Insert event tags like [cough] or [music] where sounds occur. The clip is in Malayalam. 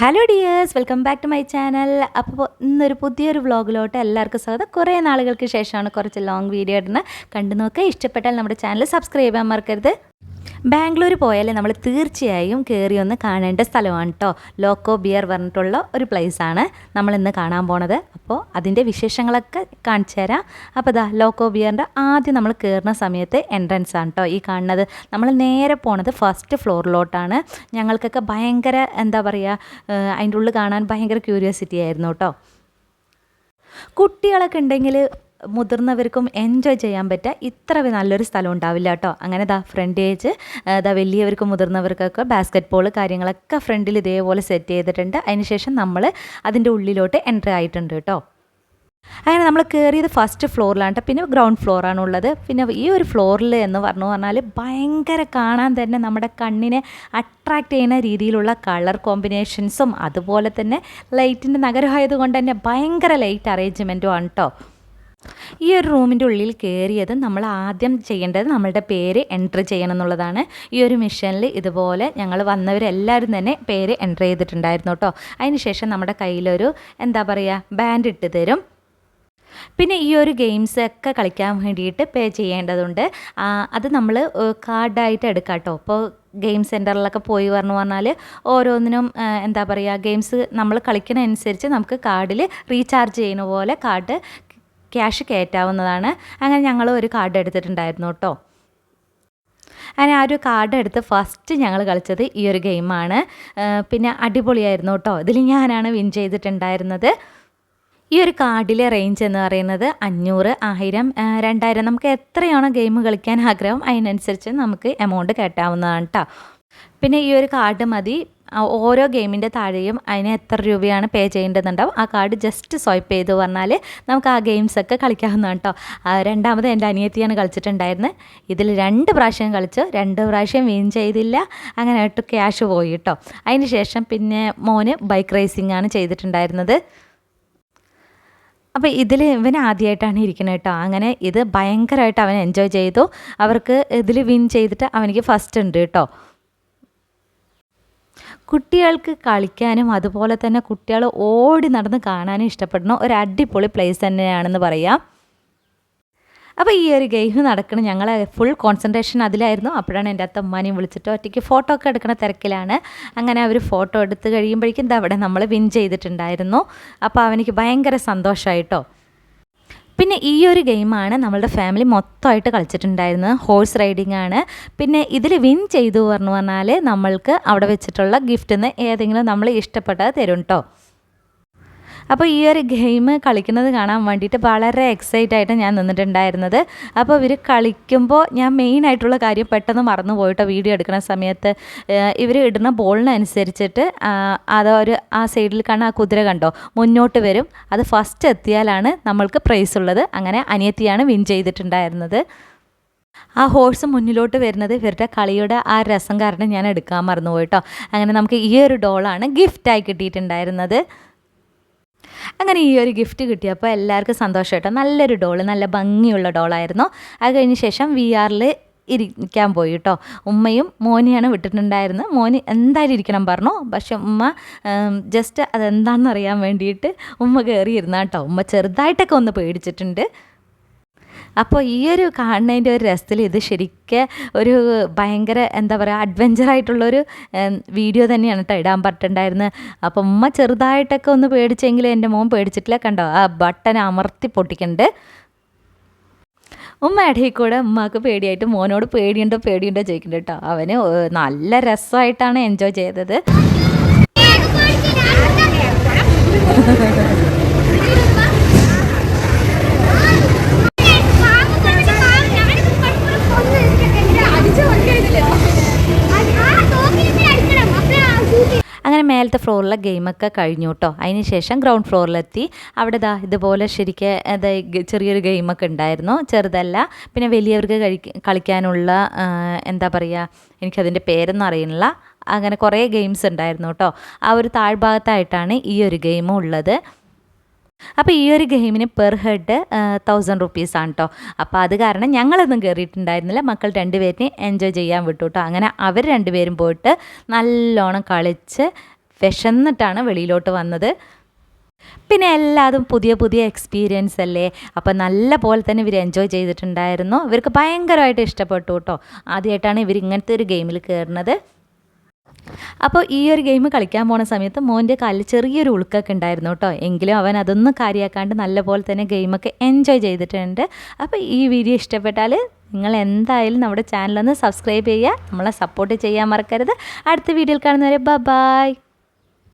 Hello dears welcome back to my channel അപ്പോൾ ഇന്നൊരു പുതിയൊരു വ്ളോഗിലോട്ട് എല്ലാവർക്കും സ്വാഗതം. കുറേ നാളുകൾക്ക് ശേഷമാണ് കുറച്ച് ലോങ് വീഡിയോ ഇടുന്നത്. കണ്ടു നോക്കുക. ഇഷ്ടപ്പെട്ടാൽ നമ്മുടെ ചാനൽ സബ്സ്ക്രൈബ് ചെയ്യാൻ മറക്കരുത്. ബാംഗ്ലൂർ പോയാലേ നമ്മൾ തീർച്ചയായും കയറി ഒന്ന് കാണേണ്ട സ്ഥലമാണ് കേട്ടോ ലോക്കോ ബിയർ പറഞ്ഞിട്ടുള്ള ഒരു പ്ലേസാണ് നമ്മൾ ഇന്ന് കാണാൻ പോണത്. അപ്പോൾ അതിന്റെ വിശേഷങ്ങളൊക്കെ കാണിച്ചു തരാം. അപ്പോൾ ഇതാ ലോക്കോ ബിയറിന്റെ ആദ്യം നമ്മൾ കയറുന്ന സമയത്ത് എൻട്രൻസ് ആണ് കേട്ടോ ഈ കാണുന്നത്. നമ്മൾ നേരെ പോണത് ഫസ്റ്റ് ഫ്ലോറിലോട്ടാണ് ഞങ്ങൾക്കൊക്കെ ഭയങ്കര എന്താ പറയുക അതിന്റെ ഉള്ളിൽ കാണാൻ ഭയങ്കര ക്യൂരിയോസിറ്റി ആയിരുന്നു കേട്ടോ കുട്ടികളൊക്കെ ഉണ്ടെങ്കിൽ മുതിർന്നവർക്കും എൻജോയ് ചെയ്യാൻ പറ്റുക ഇത്ര നല്ലൊരു സ്ഥലം ഉണ്ടാവില്ല കേട്ടോ. അങ്ങനെ ദാ ഫ്രണ്ട് ഏജ് ദാ വലിയവർക്കും മുതിർന്നവർക്കൊക്കെ ബാസ്ക്കറ്റ് ബോൾ കാര്യങ്ങളൊക്കെ ഫ്രണ്ടിൽ ഇതേപോലെ സെറ്റ് ചെയ്തിട്ടുണ്ട്. അതിനുശേഷം നമ്മൾ അതിന്റെ ഉള്ളിലോട്ട് എൻട്രി ആയിട്ടുണ്ട് കേട്ടോ. അങ്ങനെ നമ്മൾ കയറിയത് ഫസ്റ്റ് ഫ്ലോറിലാണ്. പിന്നെ ഗ്രൗണ്ട് ഫ്ലോറാണ് ഉള്ളത്. പിന്നെ ഈ ഒരു ഫ്ലോറിൽ എന്ന് പറഞ്ഞു പറഞ്ഞാൽ ഭയങ്കര കാണാൻ തന്നെ നമ്മുടെ കണ്ണിനെ അട്രാക്റ്റ് ചെയ്യുന്ന രീതിയിലുള്ള കളർ കോമ്പിനേഷൻസും അതുപോലെ തന്നെ ലൈറ്റിന്റെ നഗരമായത് കൊണ്ട് തന്നെ ഭയങ്കര ലൈറ്റ് അറേഞ്ച്മെന്റും ആണ് കേട്ടോ. ഈ ഒരു റൂമിന്റെ ഉള്ളിൽ കയറിയത് നമ്മൾ ആദ്യം ചെയ്യേണ്ടത് നമ്മളുടെ പേര് എൻട്രി ചെയ്യണം എന്നുള്ളതാണ്. ഈ ഒരു മിഷനിൽ ഇതുപോലെ ഞങ്ങൾ വന്നവരെല്ലാവരും തന്നെ പേര് എൻട്രി ചെയ്തിട്ടുണ്ടായിരുന്നു കേട്ടോ. അതിനുശേഷം നമ്മുടെ കയ്യിലൊരു എന്താ പറയുക ബാൻഡ് ഇട്ട് തരും. പിന്നെ ഈ ഒരു ഗെയിംസ് ഒക്കെ കളിക്കാൻ വേണ്ടിയിട്ട് പേ ചെയ്യേണ്ടതുണ്ട്. അത് നമ്മൾ കാർഡായിട്ട് എടുക്കാം കേട്ടോ. അപ്പോൾ ഗെയിം സെന്ററിലൊക്കെ പോയി പറഞ്ഞു പറഞ്ഞാൽ ഓരോന്നിനും എന്താ പറയുക ഗെയിംസ് നമ്മൾ കളിക്കുന്ന അനുസരിച്ച് നമുക്ക് കാർഡിൽ റീചാർജ് ചെയ്യുന്ന പോലെ കാർഡ് ക്യാഷ് കയറ്റാവുന്നതാണ്. അങ്ങനെ ഞങ്ങൾ ഒരു കാർഡ് എടുത്തിട്ടുണ്ടായിരുന്നു കേട്ടോ. അങ്ങനെ ആ ഒരു കാർഡ് എടുത്ത് ഫസ്റ്റ് ഞങ്ങൾ കളിച്ചത് ഈ ഒരു ഗെയിമാണ് പിന്നെ അടിപൊളിയായിരുന്നു കേട്ടോ. ഇതിൽ ഞാനാണ് വിൻ ചെയ്തിട്ടുണ്ടായിരുന്നത്. ഈ ഒരു കാർഡിലെ റേഞ്ച് എന്ന് പറയുന്നത് അഞ്ഞൂറ് ആയിരം രണ്ടായിരം. നമുക്ക് എത്രയാണോ ഗെയിം കളിക്കാൻ ആഗ്രഹം അതിനനുസരിച്ച് നമുക്ക് എമൗണ്ട് കേട്ടാവുന്നതാണ് കേട്ടോ. പിന്നെ ഈ ഒരു കാർഡ് മതി. ഓരോ ഗെയിമിന്റെ താഴെയും അതിന് എത്ര രൂപയാണ് പേ ചെയ്യേണ്ടതുണ്ടാവും. ആ കാർഡ് ജസ്റ്റ് സ്വൈപ്പ് ചെയ്ത് പറഞ്ഞാൽ നമുക്ക് ആ ഗെയിംസ് ഒക്കെ കളിക്കാവുന്നതാണ് കേട്ടോ. രണ്ടാമത് എന്റെ അനിയത്തിയാണ് കളിച്ചിട്ടുണ്ടായിരുന്നത് ഇതിൽ രണ്ട് പ്രാവശ്യം കളിച്ചു. രണ്ട് പ്രാവശ്യം വിൻ ചെയ്തില്ല. അങ്ങനെ ആയിട്ട് ക്യാഷ് പോയി കേട്ടോ. അതിന് ശേഷം പിന്നെ മോന് ബൈക്ക് റേസിംഗ് ആണ് ചെയ്തിട്ടുണ്ടായിരുന്നത്. അപ്പോൾ ഇതിൽ ഇവൻ ആദ്യമായിട്ടാണ് ഇരിക്കുന്നത് കേട്ടോ. അങ്ങനെ ഇത് ഭയങ്കരമായിട്ട് അവൻ എൻജോയ് ചെയ്തു. അവർക്ക് ഇതിൽ വിൻ ചെയ്തിട്ട് അവനിക്ക് ഫസ്റ്റ് ഉണ്ട് കേട്ടോ. കുട്ടികൾക്ക് കളിക്കാനും അതുപോലെ തന്നെ കുട്ടികൾ ഓടി നടന്ന് കാണാനും ഇഷ്ടപ്പെടുന്ന ഒരു അടിപൊളി പ്ലേസ് തന്നെയാണെന്ന് പറയാം. അപ്പോൾ ഈ ഒരു ഗെയിം നടക്കണം ഞങ്ങൾ ഫുൾ കോൺസെൻട്രേഷൻ അതിലായിരുന്നു. അപ്പോഴാണ് എന്റെ അത്ത ഉമ്മാനെയും വിളിച്ചിട്ട് ഒറ്റയ്ക്ക് ഫോട്ടോ ഒക്കെ എടുക്കുന്ന തിരക്കിലാണ്. അങ്ങനെ അവർ ഫോട്ടോ എടുത്ത് കഴിയുമ്പോഴേക്കും അവിടെ നമ്മൾ വിൻ ചെയ്തിട്ടുണ്ടായിരുന്നു. അപ്പോൾ അവനിക്ക് ഭയങ്കര സന്തോഷമായിട്ടോ പിന്നെ ഈ ഒരു ഗെയിമാണ് നമ്മളുടെ ഫാമിലി മൊത്തമായിട്ട് കളിച്ചിട്ടുണ്ടായിരുന്നത്. ഹോഴ്സ് റൈഡിംഗ് ആണ്. പിന്നെ ഇതിൽ വിൻ ചെയ്തു പറഞ്ഞു പറഞ്ഞാൽ നമ്മൾക്ക് അവിടെ വെച്ചിട്ടുള്ള ഗിഫ്റ്റിൽ ഏതെങ്കിലും നമ്മൾ ഇഷ്ടപ്പെട്ടത് തരും കേട്ടോ അപ്പോൾ ഈ ഒരു ഗെയിം കളിക്കുന്നത് കാണാൻ വേണ്ടിയിട്ട് വളരെ എക്സൈറ്റ് ആയിട്ട് ഞാൻ നിന്നിട്ടുണ്ടായിരുന്നത്. അപ്പോൾ ഇവർ കളിക്കുമ്പോൾ ഞാൻ മെയിൻ ആയിട്ടുള്ള കാര്യം പെട്ടെന്ന് മറന്നു പോയിട്ടോ വീഡിയോ എടുക്കുന്ന സമയത്ത്. ഇവർ ഇടുന്ന ബോളിനനുസരിച്ചിട്ട് അത് ഒരു ആ സൈഡിൽ കാണുന്ന ആ കുതിര കണ്ടോ? മുന്നോട്ട് വരും. അത് ഫസ്റ്റ് എത്തിയാലാണ് നമ്മൾക്ക് പ്രൈസ് ഉള്ളത്. അങ്ങനെ അനിയത്തിയാണ് വിൻ ചെയ്തിട്ടുണ്ടായിരുന്നത്. ആ ഹോഴ്സ് മുന്നിലോട്ട് വരുന്നത് ഇവരുടെ കളിയുടെ ആ രസം കാരണം ഞാൻ എടുക്കാൻ മറന്നുപോയിട്ടോ അങ്ങനെ നമുക്ക് ഈ ഒരു ഡോളാണ് ഗിഫ്റ്റായി കിട്ടിയിട്ടുണ്ടായിരുന്നത്. അങ്ങനെ ഈ ഒരു ഗിഫ്റ്റ് കിട്ടിയപ്പോൾ എല്ലാവർക്കും സന്തോഷം നല്ലൊരു ഡോൾ നല്ല ഭംഗിയുള്ള ഡോളായിരുന്നു അത് കഴിഞ്ഞ ശേഷം വി ആറിൽ ഇരിക്കാൻ പോയി കേട്ടോ ഉമ്മയും മോനെയാണ് വിട്ടിട്ടുണ്ടായിരുന്നത്. മോന് എന്തായാലും ഇരിക്കണം പറഞ്ഞു. പക്ഷെ ഉമ്മ ജസ്റ്റ് അതെന്താണെന്ന് അറിയാൻ വേണ്ടിയിട്ട് ഉമ്മ കയറിയിരുന്ന കേട്ടോ ഉമ്മ ചെറുതായിട്ടൊക്കെ ഒന്ന് പേടിച്ചിട്ടുണ്ട്. അപ്പോൾ ഈ ഒരു കാണുന്നതിന്റെ ഒരു രസത്തിൽ ഇത് ശരിക്കും ഒരു ഭയങ്കര എന്താ പറയുക അഡ്വഞ്ചറായിട്ടുള്ളൊരു വീഡിയോ തന്നെയാണ് കേട്ടോ ഇടാൻ പറ്റുണ്ടായിരുന്നത് അപ്പം ഉമ്മ ചെറുതായിട്ടൊക്കെ ഒന്ന് പേടിച്ചെങ്കിലും എന്റെ മോൻ പേടിച്ചിട്ടില്ല. കണ്ടോ ആ ബട്ടൺ അമർത്തി പൊട്ടിക്കണ്ട്. ഉമ്മ ഇടയിൽ കൂടെ ഉമ്മക്ക് പേടിയായിട്ട് മോനോട് പേടിയുണ്ടോ പേടിയുണ്ടോ ചോദിക്കുന്നുണ്ട് കേട്ടോ അവന് നല്ല രസമായിട്ടാണ് എൻജോയ് ചെയ്തത്. [laughs] [laughs] മേലത്തെ ഫ്ലോറിലെ ഗെയിമൊക്കെ കഴിഞ്ഞു കേട്ടോ അതിന് ശേഷം ഗ്രൗണ്ട് ഫ്ലോറിലെത്തി. അവിടെ ദാ ഇതുപോലെ ശരിക്കും ചെറിയൊരു ഗെയിമൊക്കെ ഉണ്ടായിരുന്നു. ചെറുതല്ല. പിന്നെ വലിയവർക്ക് കളിക്കാനുള്ള എന്താ പറയുക എനിക്കതിന്റെ പേരൊന്നും അറിയുന്നില്ല അങ്ങനെ കുറേ ഗെയിംസ് ഉണ്ടായിരുന്നു കേട്ടോ ആ ഒരു താഴ്ഭാഗത്തായിട്ടാണ് ഈ ഒരു ഗെയിമും ഉള്ളത്. അപ്പോൾ ഈ ഒരു ഗെയിമിന് പെർ ഹെഡ് തൗസൻഡ് റുപ്പീസ് ആണ് കേട്ടോ അപ്പോൾ അത് കാരണം ഞങ്ങളൊന്നും കയറിയിട്ടുണ്ടായിരുന്നില്ല മക്കൾ രണ്ടുപേരിനെ എൻജോയ് ചെയ്യാൻ വിട്ടു കേട്ടോ അങ്ങനെ അവർ രണ്ടുപേരും പോയിട്ട് നല്ലോണം കളിച്ച് വിശന്നിട്ടാണ് വെളിയിലോട്ട് വന്നത്. പിന്നെ എല്ലാതും പുതിയ പുതിയ എക്സ്പീരിയൻസ് അല്ലേ? അപ്പോൾ നല്ല പോലെ തന്നെ ഇവർ എൻജോയ് ചെയ്തിട്ടുണ്ടായിരുന്നു. ഇവർക്ക് ഭയങ്കരമായിട്ട് ഇഷ്ടപ്പെട്ടു കേട്ടോ ആദ്യമായിട്ടാണ് ഇവർ ഇങ്ങനത്തെ ഒരു ഗെയിമിൽ കയറുന്നത് അപ്പോൾ ഈ ഒരു ഗെയിം കളിക്കാൻ പോണ സമയത്ത് മോന്റെ കാലിൽ ചെറിയൊരു ഉളുക്കൊക്കെ ഉണ്ടായിരുന്നു കേട്ടോ എങ്കിലും അവൻ അതൊന്നും കാര്യമാക്കാണ്ട് നല്ല പോലെ തന്നെ ഗെയിമൊക്കെ എൻജോയ് ചെയ്തിട്ടുണ്ട്. അപ്പോൾ ഈ വീഡിയോ ഇഷ്ടപ്പെട്ടാൽ നിങ്ങൾ എന്തായാലും നമ്മുടെ ചാനലൊന്ന് സബ്സ്ക്രൈബ് ചെയ്യുക. നമ്മളെ സപ്പോർട്ട് ചെയ്യാൻ മറക്കരുത്. അടുത്ത വീഡിയോയിൽ കാണുന്നവരെ ബ ബായ്